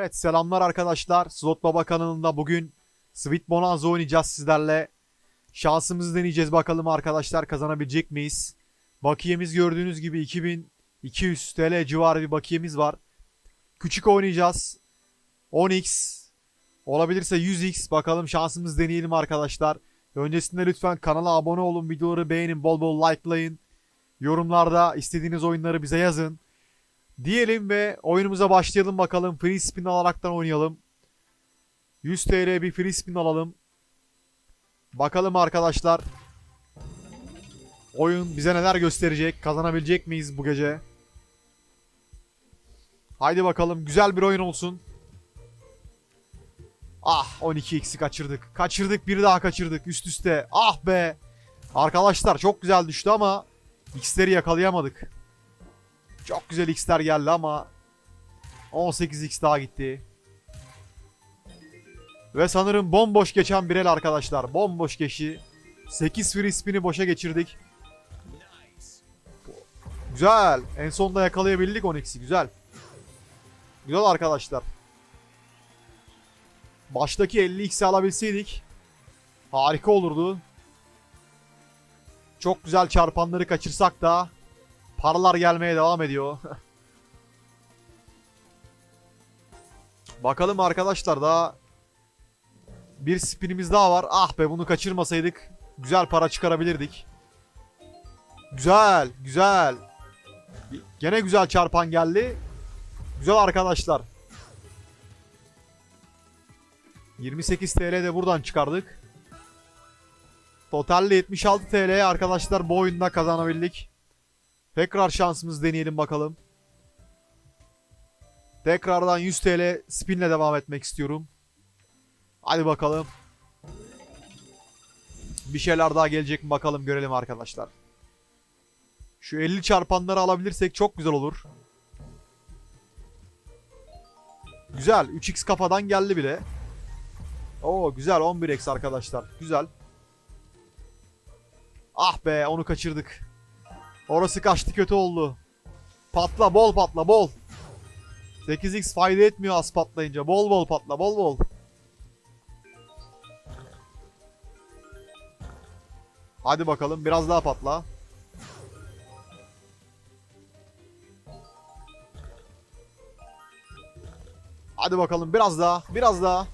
Evet selamlar arkadaşlar. Slot Baba kanalında bugün Sweet Bonanza oynayacağız sizlerle. Şansımızı deneyeceğiz bakalım arkadaşlar kazanabilecek miyiz? Bakiyemiz gördüğünüz gibi 2200 TL civarı bir bakiyemiz var. Küçük oynayacağız. 10x olabilirse 100x bakalım şansımızı deneyelim arkadaşlar. Öncesinde lütfen kanala abone olun, videoları beğenin, bol bol likelayın. Yorumlarda istediğiniz oyunları bize yazın. Diyelim ve oyunumuza başlayalım bakalım. Free spin alaraktan oynayalım. 100 TL bir free spin alalım. Bakalım arkadaşlar. Oyun bize neler gösterecek? Kazanabilecek miyiz bu gece? Haydi bakalım. Güzel bir oyun olsun. Ah 12x'i kaçırdık. Kaçırdık bir daha kaçırdık üst üste. Ah be. Arkadaşlar çok güzel düştü ama x'leri yakalayamadık. Çok güzel x'ler geldi ama 18x daha gitti. Ve sanırım bomboş geçen bir el arkadaşlar. Bomboş geçti. 8 free spin'i boşa geçirdik. Güzel. En sonunda yakalayabildik 10x'i. Güzel. Güzel arkadaşlar. Baştaki 50x'i alabilseydik harika olurdu. Çok güzel çarpanları kaçırsak da paralar gelmeye devam ediyor. Bakalım arkadaşlar daha bir spinimiz daha var. Ah be bunu kaçırmasaydık güzel para çıkarabilirdik. Güzel, güzel. Gene güzel çarpan geldi. Güzel arkadaşlar. 28 TL de buradan çıkardık. Totalde 76 TL arkadaşlar bu oyunda kazanabildik. Tekrar şansımızı deneyelim bakalım. Tekrardan 100 TL spinle devam etmek istiyorum. Hadi bakalım. Bir şeyler daha gelecek mi bakalım görelim arkadaşlar. Şu 50 çarpanları alabilirsek çok güzel olur. Güzel. 3x kafadan geldi bile. Oo güzel 11x arkadaşlar. Güzel. Ah be onu kaçırdık. Orası kaçtı kötü oldu. Patla bol patla bol. 8x fayda etmiyor az patlayınca. Bol bol patla bol bol. Hadi bakalım biraz daha patla. Hadi bakalım biraz daha biraz daha.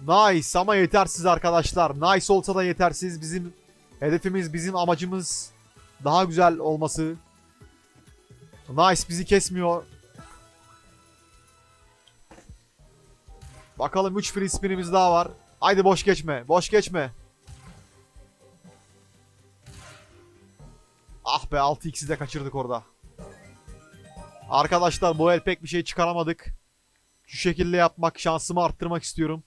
Nice ama yetersiz arkadaşlar. Nice olsa da yetersiz. Bizim hedefimiz, bizim amacımız daha güzel olması. Nice bizi kesmiyor. Bakalım 3 free spinimiz daha var. Haydi boş geçme. Boş geçme. Ah be 6x'i de kaçırdık orada. Arkadaşlar bu el pek bir şey çıkaramadık. Şu şekilde yapmak, şansımı arttırmak istiyorum.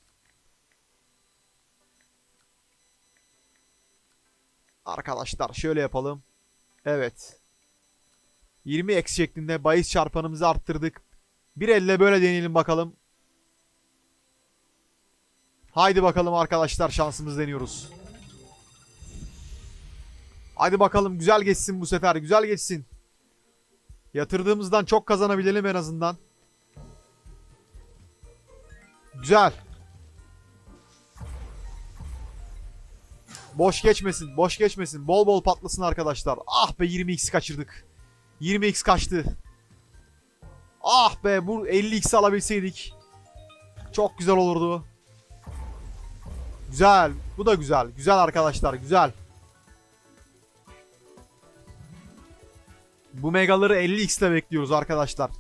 Arkadaşlar şöyle yapalım. Evet. 20 x şeklinde bahis çarpanımızı arttırdık. Bir elle böyle deneyelim bakalım. Haydi bakalım arkadaşlar şansımızı deniyoruz. Haydi bakalım güzel geçsin bu sefer. Güzel geçsin. Yatırdığımızdan çok kazanabilelim en azından. Güzel. Boş geçmesin. Boş geçmesin. Bol bol patlasın arkadaşlar. Ah be 20x kaçırdık. 20x kaçtı. Ah be bu 50x alabilseydik. Çok güzel olurdu. Güzel. Bu da güzel. Güzel arkadaşlar. Güzel. Bu megaları 50x ile bekliyoruz arkadaşlar.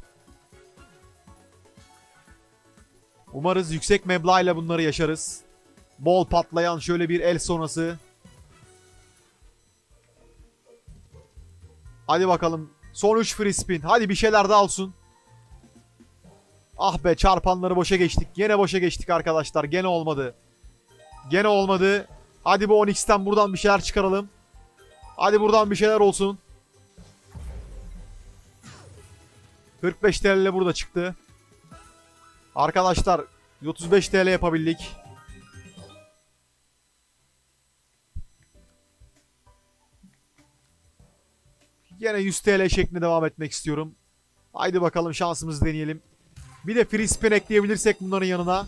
Umarız yüksek meblağ bunları yaşarız. Bol patlayan şöyle bir el sonrası. Hadi bakalım. Son 3 free spin. Hadi bir şeyler daha olsun. Ah be çarpanları boşa geçtik. Gene boşa geçtik arkadaşlar. Gene olmadı. Gene olmadı. Hadi bu 10x'ten buradan bir şeyler çıkaralım. Hadi buradan bir şeyler olsun. 45 TL burada çıktı. Arkadaşlar 35 TL yapabildik. Yine 100 TL şeklinde devam etmek istiyorum. Haydi bakalım şansımızı deneyelim. Bir de free spin ekleyebilirsek bunların yanına.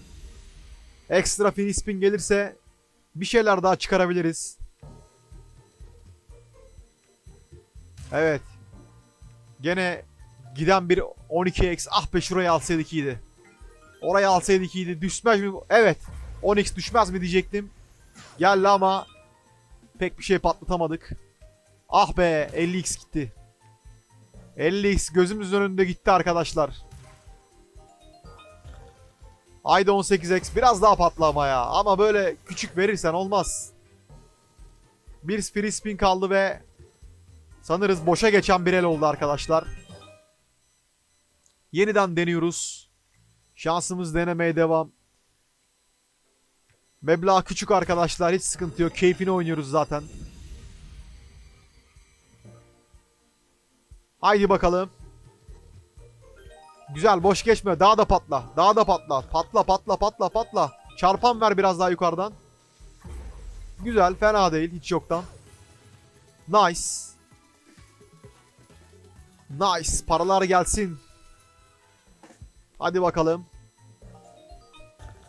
Ekstra free spin gelirse bir şeyler daha çıkarabiliriz. Evet. Gene giden bir 12x. Ah be şurayı alsaydık iyiydi. Orayı alsaydık iyiydi. Düşmez mi? Evet. 10x düşmez mi diyecektim. Geldi ama pek bir şey patlatamadık. Ah be 50x gitti. 50x gözümüzün önünde gitti arkadaşlar. Haydi 18x biraz daha patlama ya. Ama böyle küçük verirsen olmaz. Bir free spin kaldı ve sanırız boşa geçen bir el oldu arkadaşlar. Yeniden deniyoruz. Şansımız denemeye devam. Meblağ küçük arkadaşlar hiç sıkıntı yok. Keyfini oynuyoruz zaten. Haydi bakalım. Güzel boş geçme. Daha da patla. Daha da patla. Patla patla patla patla. Çarpan ver biraz daha yukarıdan. Güzel. Fena değil. Hiç yoktan. Nice. Nice. Paralar gelsin. Hadi bakalım.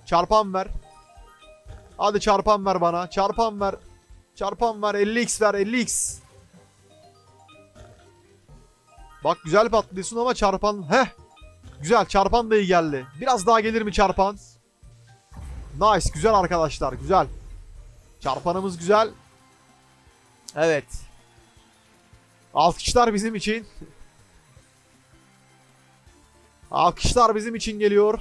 Çarpan ver. Hadi çarpan ver bana. Çarpan ver. Çarpan ver. 50x ver. 50x. Bak güzel patlıyorsun ama çarpan... Heh. Güzel çarpan da iyi geldi. Biraz daha gelir mi çarpan? Nice. Güzel arkadaşlar. Güzel. Çarpanımız güzel. Evet. Alkışlar bizim için. Alkışlar bizim için geliyor.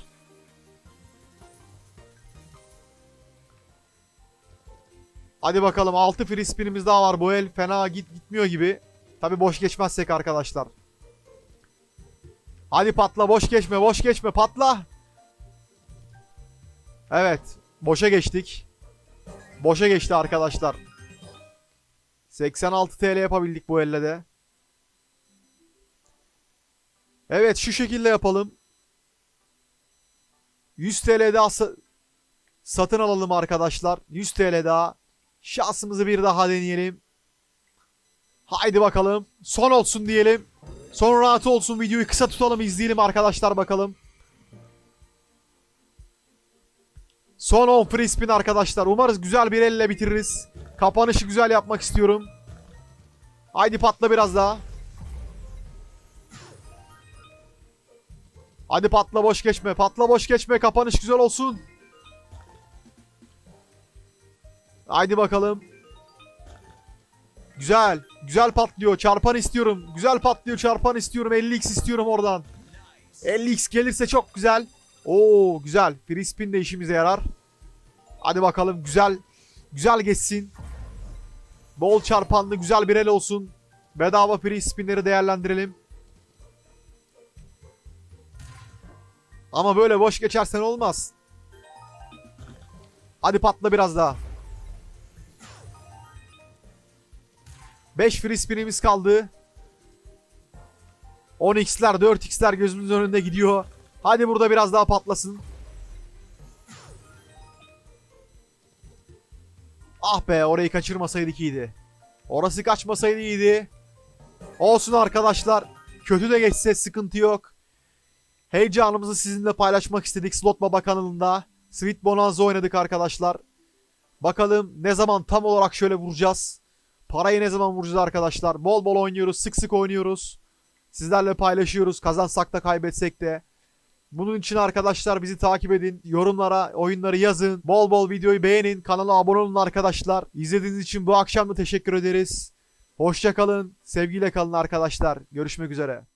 Hadi bakalım 6 free spinimiz daha var. Bu el fena git gitmiyor gibi. Tabi boş geçmezsek arkadaşlar. Hadi patla boş geçme boş geçme patla. Evet. Boşa geçtik. Boşa geçti arkadaşlar. 86 TL yapabildik bu elle de. Evet şu şekilde yapalım. 100 TL daha sa- satın alalım arkadaşlar. 100 TL daha. Şansımızı bir daha deneyelim. Haydi bakalım. Son olsun diyelim. Son rahat olsun videoyu kısa tutalım izleyelim arkadaşlar bakalım. Son 10 free spin arkadaşlar. Umarız güzel bir elle bitiririz. Kapanışı güzel yapmak istiyorum. Haydi patla biraz daha. Hadi patla boş geçme. Patla boş geçme. Kapanış güzel olsun. Haydi bakalım. Güzel. Güzel patlıyor. Çarpan istiyorum. Güzel patlıyor. Çarpan istiyorum. 50x istiyorum oradan. 50x gelirse çok güzel. Oo güzel. Free spin de işimize yarar. Hadi bakalım. Güzel. Güzel geçsin. Bol çarpanlı güzel bir el olsun. Bedava free spinleri değerlendirelim. Ama böyle boş geçersen olmaz. Hadi patla biraz daha. 5 free spinimiz kaldı. 10x'ler 4x'ler gözümüzün önünde gidiyor. Hadi burada biraz daha patlasın. Ah be orayı kaçırmasaydık iyiydi. Orası kaçmasaydı iyiydi. Olsun arkadaşlar. Kötü de geçse sıkıntı yok. Heyecanımızı sizinle paylaşmak istedik Slot Baba kanalında. Sweet Bonanza oynadık arkadaşlar. Bakalım ne zaman tam olarak şöyle vuracağız. Parayı ne zaman vuracağız arkadaşlar. Bol bol oynuyoruz. Sık sık oynuyoruz. Sizlerle paylaşıyoruz. Kazansak da kaybetsek de. Bunun için arkadaşlar bizi takip edin. Yorumlara oyunları yazın. Bol bol videoyu beğenin. Kanala abone olun arkadaşlar. İzlediğiniz için bu akşam da teşekkür ederiz. Hoşça kalın. Sevgiyle kalın arkadaşlar. Görüşmek üzere.